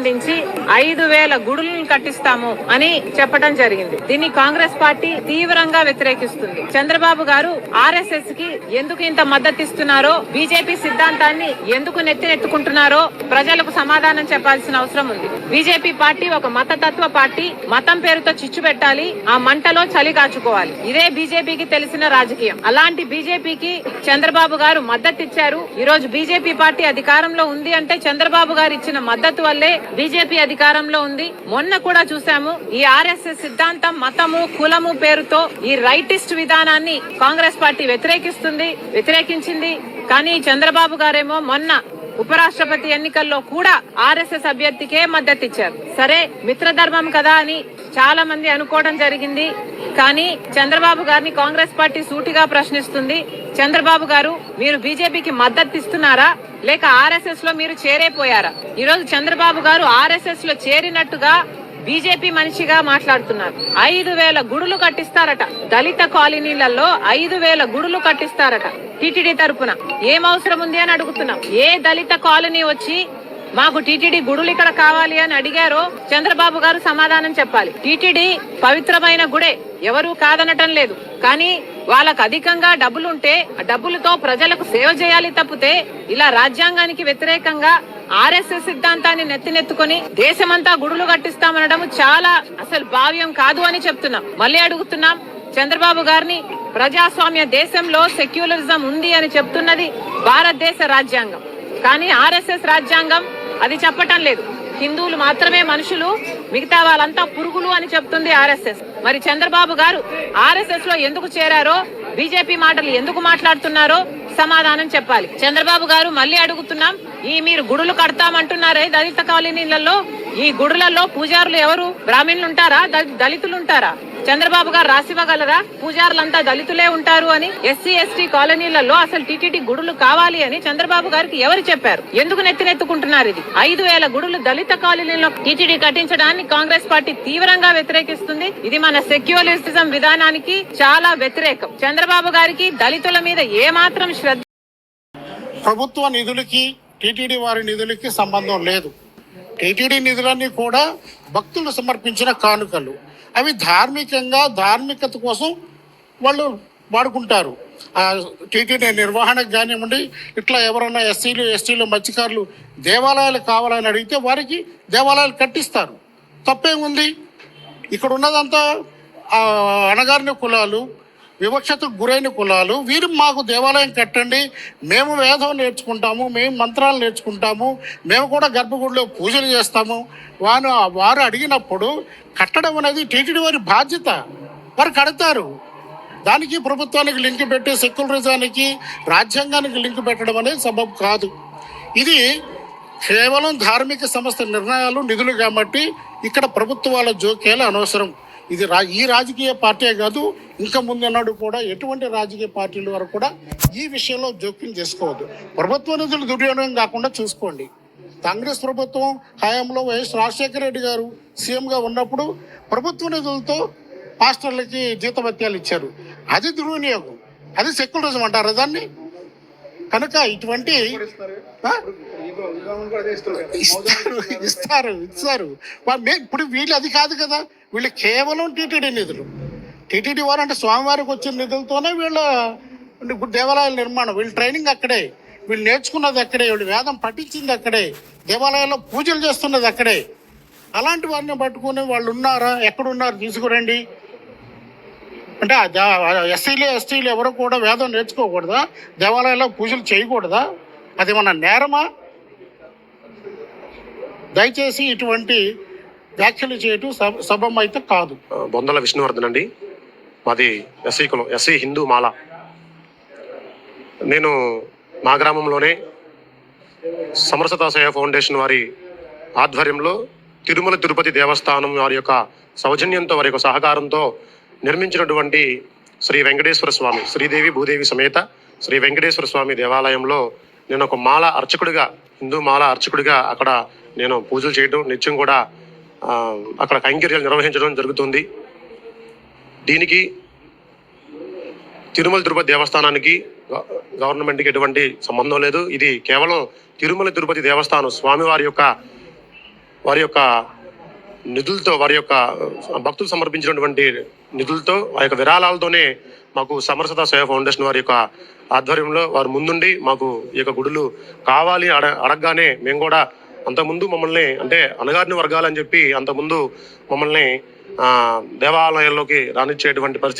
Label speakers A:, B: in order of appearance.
A: సంబంధించి ఐదు వేల గుడులను కట్టిస్తాము అని చెప్పడం జరిగింది. దీన్ని కాంగ్రెస్ పార్టీ తీవ్రంగా వ్యతిరేకిస్తుంది. చంద్రబాబు గారు ఆర్ఎస్ఎస్కి ఎందుకు ఇంత మద్దతు ఇస్తున్నారో బీజేపీ సిద్ధాంతాన్ని ఎందుకు నెత్తినెత్తుకుంటున్నారో ప్రజలకు సమాధానం చెప్పాల్సిన అవసరం ఉంది. బీజేపీ పార్టీ ఒక మతతత్వ పార్టీ మతం పేరుతో చిచ్చు పెట్టాలి ఆ మంటలో చలి కాచుకోవాలి. ఇదే బీజేపీకి తెలిసిన రాజకీయం. అలాంటి బీజేపీకి చంద్రబాబు గారు మద్దతు ఇచ్చారు. ఈ రోజు బీజేపీ పార్టీ అధికారంలో ఉంది అంటే చంద్రబాబు గారు ఇచ్చిన మద్దతు వల్లే బీజేపీ అధికారంలో ఉంది. మొన్న కూడా చూసాము ఈ ఆర్ఎస్ఎస్ సిద్ధాంతం మతము కులము పేరుతో ఈ రైటిస్ట్ విధానాన్ని కాంగ్రెస్ పార్టీ వ్యతిరేకిస్తుంది వ్యతిరేకించింది. కానీ చంద్రబాబు గారేమో మొన్న ఉపరాష్ట్రపతి ఎన్నికల్లో కూడా ఆర్ఎస్ఎస్ అభ్యర్థికే మద్దతు ఇచ్చారు. సరే మిత్రధర్మం కదా అని చాలా మంది అనుకోవడం జరిగింది. కానీ చంద్రబాబు గారిని కాంగ్రెస్ పార్టీ సూటిగా ప్రశ్నిస్తుంది. చంద్రబాబు గారు మీరు బీజేపీకి మద్దతు ఇస్తున్నారా? లేక ఆర్ఎస్ఎస్లో మీరు చేరైపోయారా? ఈరోజు చంద్రబాబు గారు ఆర్ఎస్ఎస్లో చేరినట్టుగా బీజేపీ మనిషిగా మాట్లాడుతున్నారు. ఐదు వేల గుడులు కట్టిస్తారట. దళిత కాలనీలలో ఐదు వేల గుడులు కట్టిస్తారట టీటీడీ తరపున. ఏం అవసరం ఉంది అని అడుగుతున్నాం. ఏ దళిత కాలనీ వచ్చి మాకు టీటీడీ గుడులు ఇక్కడ కావాలి అని అడిగారో చంద్రబాబు గారు సమాధానం చెప్పాలి. టీటీడీ పవిత్రమైన గుడే. ఎవరూ కాదనటం లేదు. కానీ వాళ్ళకు అధికంగా డబ్బులుంటే డబ్బులతో ప్రజలకు సేవ చేయాలి తప్పితే ఇలా రాజ్యాంగానికి వ్యతిరేకంగా ఆర్ఎస్ఎస్ సిద్ధాంతాన్ని నెత్తినెత్తుకొని దేశమంతా గుడులు కట్టిస్తామనడం చాలా అసలు భావ్యం కాదు అని చెప్తున్నాం. మళ్ళీ అడుగుతున్నాం చంద్రబాబు గారిని ప్రజాస్వామ్య దేశంలో సెక్యులరిజం ఉంది అని చెప్తున్నది భారతదేశ రాజ్యాంగం. కానీ ఆర్ఎస్ఎస్ రాజ్యాంగం అది చెప్పటం లేదు. హిందువులు మాత్రమే మనుషులు మిగతా వాళ్ళంతా పురుగులు అని చెప్తుంది ఆర్ఎస్ఎస్. మరి చంద్రబాబు గారు ఆర్ఎస్ఎస్లో ఎందుకు చేరారో బీజేపీ మాటలు ఎందుకు మాట్లాడుతున్నారో సమాధానం చెప్పాలి. చంద్రబాబు గారు మళ్ళీ అడుగుతున్నాం ఈ మీరు గుడులు కడతామంటున్నారే దళిత కాలనీలలో ఈ గుడులలో పూజారులు ఎవరు? బ్రాహ్మణులు ఉంటారా? దళితులు ఉంటారా? చంద్రబాబు గారు రాసివ్వగలరా పూజారులంతా దళితులే ఉంటారు అని ఎస్సీ ఎస్టీ కాలనీలలో అసలు టీటీడీ గుడులు కావాలి అని చంద్రబాబు గారికి ఎవరు చెప్పారు? ఎందుకు నెత్తినెత్తుకుంటున్నారు ఇది? ఐదు వేల గుడులు దళిత కాలనీలో టీటీడీ కట్టించడాన్ని కాంగ్రెస్ పార్టీ తీవ్రంగా వ్యతిరేకిస్తుంది. ఇది మన సెక్యులరిజం విధానానికి చాలా వ్యతిరేకం. చంద్రబాబు గారికి దళితుల మీద ఏమాత్రం శ్రద్ధ
B: ప్రభుత్వ నిధులకి టీటీడీ వారి నిధులకి సంబంధం లేదు. టీటీడీ నిధులన్నీ కూడా భక్తులు సమర్పించిన కానుకలు. అవి ధార్మికంగా ధార్మికత కోసం వాళ్ళు వాడుకుంటారు. ఆ టీటీడీ నిర్వహణకు కానివ్వండి ఇట్లా ఎవరైనా ఎస్సీలు ఎస్టీలు మత్స్యకారులు దేవాలయాలు కావాలని అడిగితే వారికి దేవాలయాలు కట్టిస్తారు. తప్పేముంది? ఇక్కడ ఉన్నదంతా అణగారిన కులాలు వివక్షతకు గురైన కులాలు వీరు మాకు దేవాలయం కట్టండి మేము వేదం నేర్చుకుంటాము మేము మంత్రాలు నేర్చుకుంటాము మేము కూడా గర్భగుడిలో పూజలు చేస్తాము. వారు వారు అడిగినప్పుడు కట్టడం అనేది టీటీడీ వారి బాధ్యత. వారు కడతారు. దానికి ప్రభుత్వానికి లింక్ పెట్టి సెక్యులరిజానికి రాజ్యాంగానికి లింక్ పెట్టడం అనేది సబబు కాదు. ఇది కేవలం ధార్మిక సంస్థ నిర్ణయాలు నిధులు కాబట్టి ఇక్కడ ప్రభుత్వాల జోక్యాలు అనవసరం. ఇది రా ఈ రాజకీయ పార్టీ కాదు ఇంకా ముందున్నాడు కూడా ఎటువంటి రాజకీయ పార్టీల వరకు కూడా ఈ విషయంలో జోక్యం చేసుకోవద్దు. ప్రభుత్వ నిధులు దుర్వినియోగం కాకుండా చూసుకోండి. కాంగ్రెస్ ప్రభుత్వం హయాంలో వైఎస్ రాజశేఖర రెడ్డి గారు సీఎంగా ఉన్నప్పుడు ప్రభుత్వ నిధులతో పాస్టర్లకి జీతభత్యాలు ఇచ్చారు. అది దుర్వినియోగం. అది సెక్యులరిజం అంటారు దాన్ని? కనుక ఇటువంటి? ఇస్తారు. ఇస్తారు ఇప్పుడు వీళ్ళు అది కాదు కదా. వీళ్ళు కేవలం టీటీడీ నిధులు. టీటీడీ వారు అంటే స్వామివారికి వచ్చిన నిధులతోనే వీళ్ళ ఇప్పుడు దేవాలయాల నిర్మాణం. వీళ్ళు ట్రైనింగ్ అక్కడే. వీళ్ళు నేర్చుకున్నది అక్కడే. వీళ్ళు వేదం పఠించింది అక్కడే. దేవాలయాల్లో పూజలు చేస్తున్నది అక్కడే. అలాంటి వారిని పట్టుకుని వాళ్ళు ఉన్నారా? ఎక్కడున్నారు? తీసుకురండి. అంటే ఎస్సీలు ఎస్టీలు ఎవరు కూడా వేదం నేర్చుకోకూడదా? దేవాలయాల్లో పూజలు చేయకూడదా? అది మన నేరమా? దయచేసి ఇటువంటి వ్యాఖ్యలు చేయటం సభం అయితే కాదు.
C: బొందల విష్ణువర్ధన్ అండి. మాది ఎస్సీ కులం ఎస్సీ హిందూ మాల. నేను మా గ్రామంలోనే సమరసత సేవ ఫౌండేషన్ వారి ఆధ్వర్యంలో తిరుమల తిరుపతి దేవస్థానం వారి యొక్క సౌజన్యంతో వారి యొక్క సహకారంతో నిర్మించినటువంటి శ్రీ వెంకటేశ్వర స్వామి శ్రీదేవి భూదేవి సమేత శ్రీ వెంకటేశ్వర స్వామి దేవాలయంలో నేను ఒక మాల అర్చకుడిగా హిందూ మాల అర్చకుడిగా అక్కడ నేను పూజలు చేయడం నిత్యం కూడా అక్కడ కైంకర్యాలు నిర్వహించడం జరుగుతుంది. దీనికి తిరుమల తిరుపతి దేవస్థానానికి గవర్నమెంట్కి ఎటువంటి సంబంధం లేదు. ఇది కేవలం తిరుమల తిరుపతి దేవస్థానం స్వామివారి యొక్క వారి యొక్క నిధులతో వారి యొక్క భక్తులు సమర్పించినటువంటి నిధులతో వారి యొక్క విరాళాలతోనే మాకు సమరసత సేవ ఫౌండేషన్ వారి యొక్క ఆధ్వర్యంలో వారు ముందుండి మాకు ఈ యొక్క గుడులు కావాలి అడ అడగగానే మేము కూడా అంతకుముందు మమ్మల్ని అంటే అణగారిన వర్గాలని చెప్పి అంతకుముందు మమ్మల్ని దేవాలయాల్లోకి రానిచ్చేటువంటి పరిస్థితి